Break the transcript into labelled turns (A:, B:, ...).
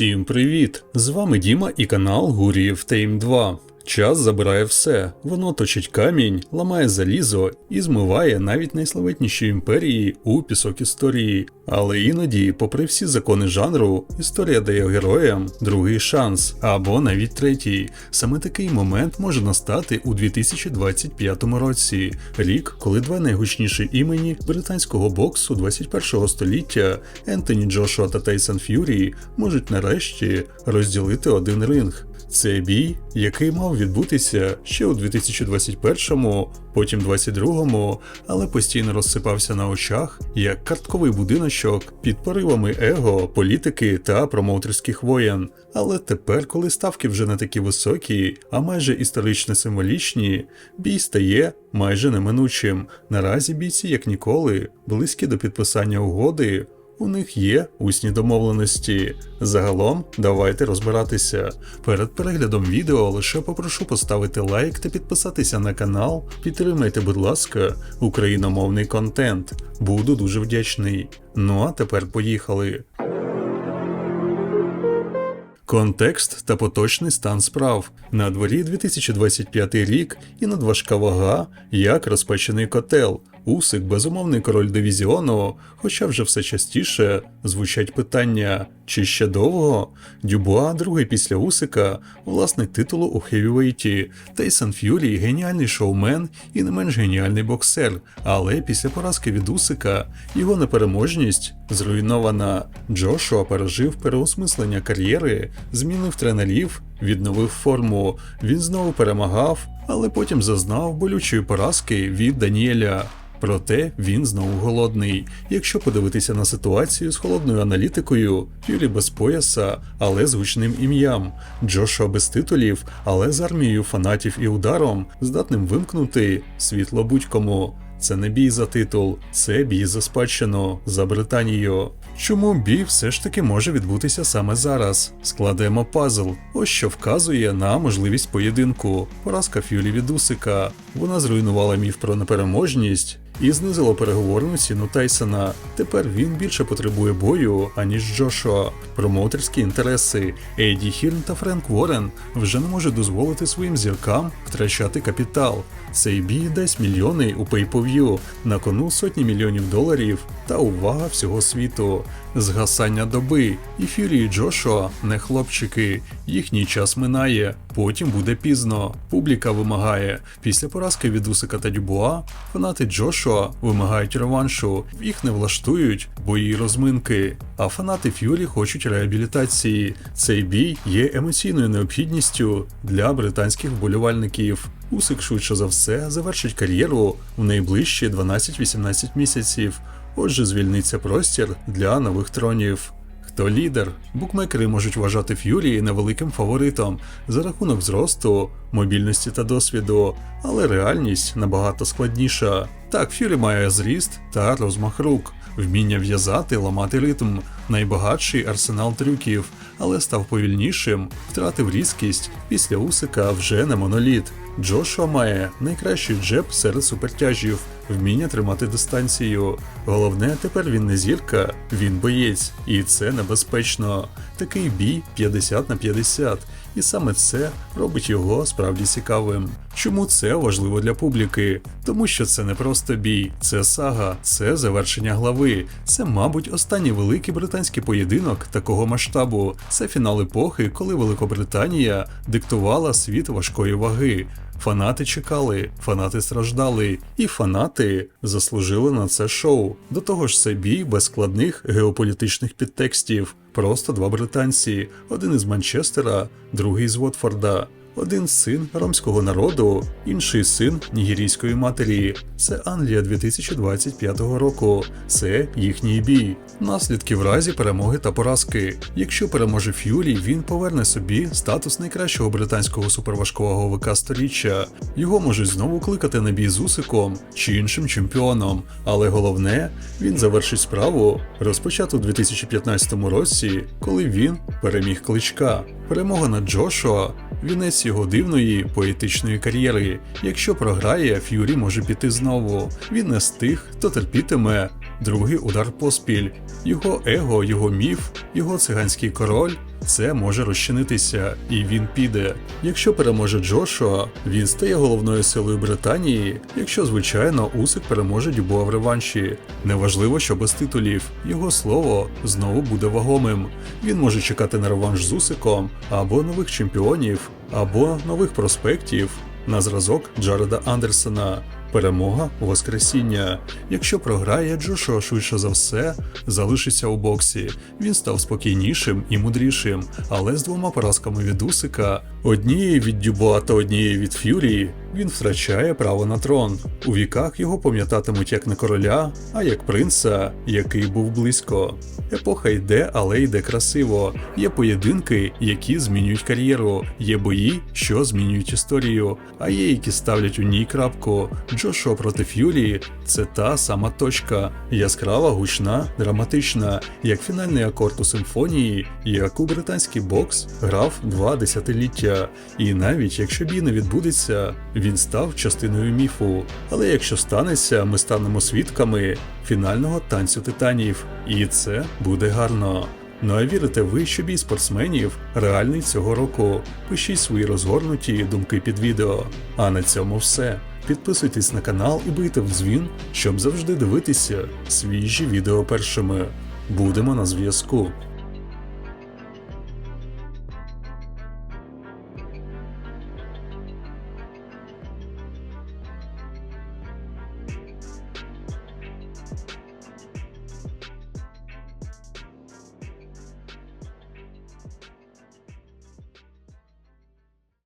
A: Всім привіт! З вами Діма і канал Гуріїв Тейм 2. Час забирає все. Воно точить камінь, ламає залізо і змиває навіть найславетніші імперії у пісок історії. Але іноді, попри всі закони жанру, історія дає героям другий шанс або навіть третій. Саме такий момент може настати у 2025 році, рік, коли два найгучніші імені британського боксу 21 століття Ентоні Джошуа та Тайсон Ф'юрі можуть нарешті розділити один ринг. Це бій, який мав відбутися ще у 2021-му, потім 22-му, але постійно розсипався на очах як картковий будиночок під поривами его, політики та промоутерських воєн. Але тепер, коли ставки вже не такі високі, а майже історично символічні, бій стає майже неминучим. Наразі бійці, як ніколи, близькі до підписання угоди. У них є усні домовленості. Загалом, давайте розбиратися. Перед переглядом відео лише попрошу поставити лайк та підписатися на канал. Підтримайте, будь ласка, україномовний контент. Буду дуже вдячний. Ну а тепер поїхали. Контекст та поточний стан справ на дворі 2025 рік і надважка вага, як розпечений котел. Усик безумовний король дивізіону, хоча вже все частіше звучать питання, чи ще довго? Дюбуа, другий після Усика, власник титулу у Хевівейті, Тейсон Ф'юрі геніальний шоумен і не менш геніальний боксер, але після поразки від Усика його непереможність зруйнована. Джошуа пережив переосмислення кар'єри, змінив тренерів, відновив форму. Він знову перемагав, але потім зазнав болючої поразки від Даніеля. Проте він знову голодний. Якщо подивитися на ситуацію з холодною аналітикою, Фюрі без пояса, але з гучним ім'ям, Джошуа без титулів, але з армією фанатів і ударом, здатним вимкнути світло будь-кому. Це не бій за титул, це бій за спадщину за Британію. Чому бій все ж таки може відбутися саме зараз? Складемо пазл. Ось що вказує на можливість поєдинку. Поразка Фюлі від Усика. Вона зруйнувала міф про непереможність і знизило переговорну ціну Тайсона. Тепер він більше потребує бою, аніж Джошуа. Промоутерські інтереси. Ейді Хірн та Френк Ворен вже не можуть дозволити своїм зіркам втрачати капітал. Цей бій дасть мільйони у pay-per-view, на кону сотні мільйонів доларів та увага всього світу. Згасання доби. І Фюрі і Джошуа не хлопчики. Їхній час минає, потім буде пізно. Публіка вимагає. Після поразки від Усика та Дюбуа фанати Джошуа вимагають реваншу. Їх не влаштують бої розминки. А фанати Фюрі хочуть реабілітації. Цей бій є емоційною необхідністю для британських вболівальників. Усик швидше за все завершить кар'єру в найближчі 12-18 місяців. Отже, звільниться простір для нових тронів. Хто лідер? Букмекери можуть вважати Ф'юрі невеликим фаворитом за рахунок зросту, мобільності та досвіду, але реальність набагато складніша. Так, Ф'юрі має зріст та розмах рук, вміння в'язати, ламати ритм, найбагатший арсенал трюків, але став повільнішим, втратив різкість, після Усика вже не моноліт. Джошуа має найкращий джеб серед супертяжів, вміння тримати дистанцію. Головне, тепер він не зірка, він боєць, і це небезпечно. Такий бій 50 на 50. І саме це робить його справді цікавим. Чому це важливо для публіки? Тому що це не просто бій, це сага, це завершення глави. Це, мабуть, останній великий британський поєдинок такого масштабу. Це фінал епохи, коли Великобританія диктувала світ важкої ваги. Фанати чекали, фанати страждали, і фанати заслужили на це шоу. До того ж, це бій без складних геополітичних підтекстів. Просто два британці, один із Манчестера, другий з Вотфорда. Один син ромського народу, інший син нігерійської матері. Це Англія 2025 року. Це їхній бій. Наслідки в разі перемоги та поразки. Якщо переможе Ф'юрі, він поверне собі статус найкращого британського суперважкового ВК сторіччя. Його можуть знову кликати на бій з Усиком чи іншим чемпіоном. Але головне, він завершить справу, розпочату у 2015 році, коли він переміг кличка. Перемога над Джошуа вінець його дивної поетичної кар'єри. Якщо програє, Ф'юрі може піти знову. Він не з тих, хто терпітиме другий удар поспіль. Його его, його міф, його циганський король. Це може розчинитися, і він піде. Якщо переможе Джошуа, він стає головною силою Британії. Якщо, звичайно, Усик переможе Дюбуа в реванші. Неважливо, що без титулів, його слово знову буде вагомим. Він може чекати на реванш з Усиком, або нових чемпіонів, або нових проспектів на зразок Джареда Андерсона. Перемога Воскресіння. Якщо програє, Джошуа швидше за все залишиться у боксі. Він став спокійнішим і мудрішим, але з двома поразками від Усика, однією від Дюбуа та однією від Ф'юрі, він втрачає право на трон. У віках його пам'ятатимуть як не короля, а як принца, який був близько. Епоха йде, але йде красиво. Є поєдинки, які змінюють кар'єру, є бої, що змінюють історію, а є які ставлять у ній крапку. Джошуа проти Ф'юрі це та сама точка, яскрава, гучна, драматична, як фінальний акорд у симфонії, яку британський бокс грав два десятиліття. І навіть якщо бій не відбудеться, він став частиною міфу. Але якщо станеться, ми станемо свідками фінального танцю титанів, і це буде гарно. Ну а вірите ви, що бій спортсменів реальний цього року? Пишіть свої розгорнуті думки під відео. А на цьому все. Підписуйтесь на канал і бийте в дзвін, щоб завжди дивитися свіжі відео першими. Будемо на зв'язку.